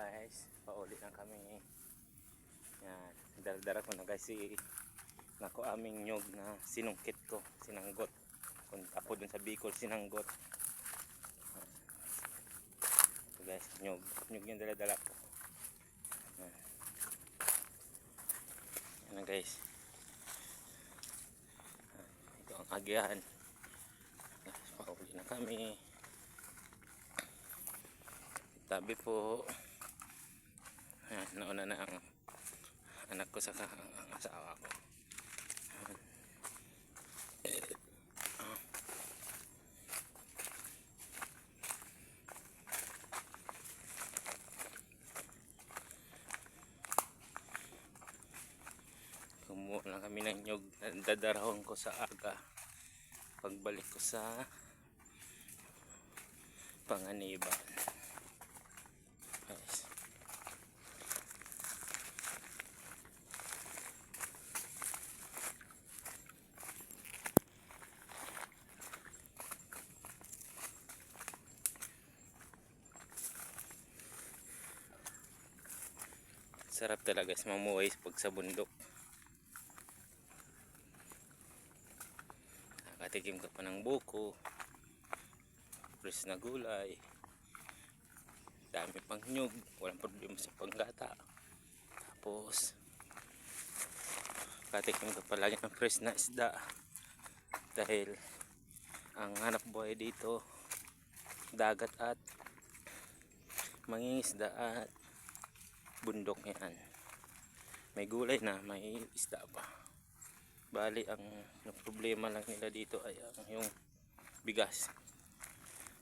guys, pauli na kami. Yan, dala-dala ko na guys si nako aming nyog na sinungkit ko, sinanggot. Kung ako dun sa Bicol, sinanggot. Ito guys, nyog. Nyog yung dala-dala ko. Yan. Yan na guys. Ito ang agyan. Guys, pauli na kami. Tabi po. Ayan, nauna na ang anak ko sa ang asawa ko. Kumuha lang kami ng nyog na dadarahon ko sa aga. Pagbalik ko sa panganiban. Sarap talaga sa mamuhay pag sa bundok. Nakatikim ka pa ng buko. Fresh na gulay. Dami pang nyug. Walang problema sa panggata. Tapos, katikim ka palagi ng fresh na isda. Dahil, ang hanap buhay dito, dagat at mangingisda at bundok yan. May gulay na, may isda pa. Bali, ang, problema lang nila dito ay ang yung bigas.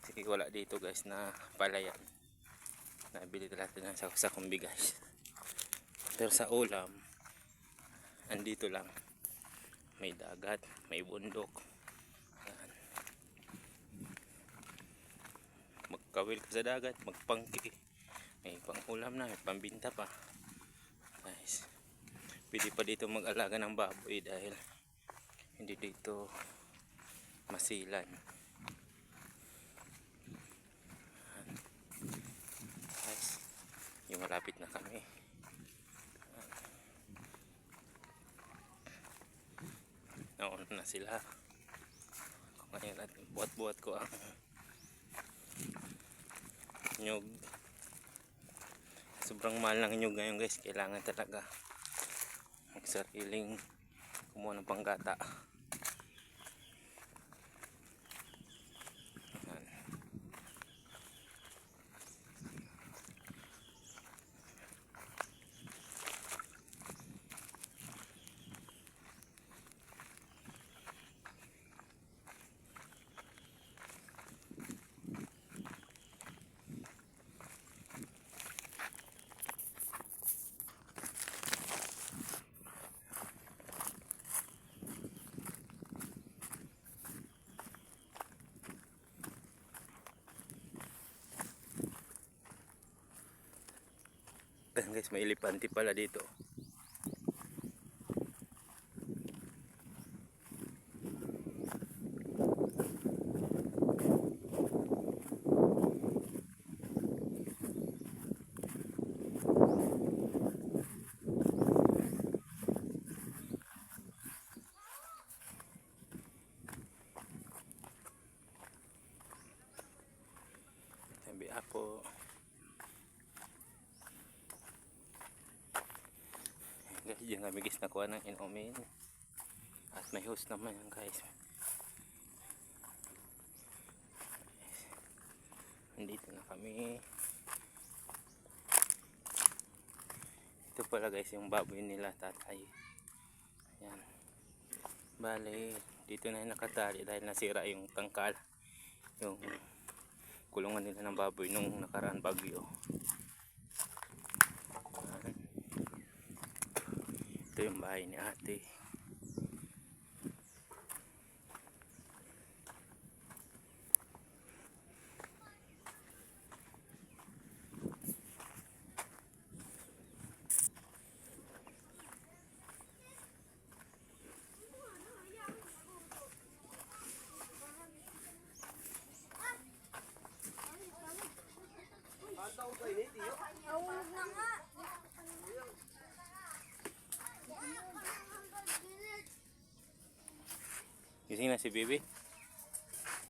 Kasi wala dito guys na palayan. Nabili natin ng sakong bigas. Pero sa ulam, andito lang. May dagat, may bundok. Yan. Magkawil ka sa dagat, magpangki. May pang ulam na, may pambinta pa. Guys, pwede pa dito mag-alaga ng baboy dahil hindi dito masilan. Guys, yung malapit na kami. Nauna na sila. Ngayon at buhat-buhat ko ang nyug. Sobrang mahal ng nyug ngayon guys. Kailangan talaga magsariling kumuha ng panggata. Ayan guys, may elepante pala dito. Sabi po. Guys dyan kami guys nakuha ng inumin. At may host naman yan guys. Nandito na kami. Ito pala guys yung baboy nila tatay. Yan bale dito na yung nakatali dahil nasira yung tangkal. Yung kulungan nila ng baboy nung nakaraan bagyo ito yung bahay ni ate Gising na si Bibi.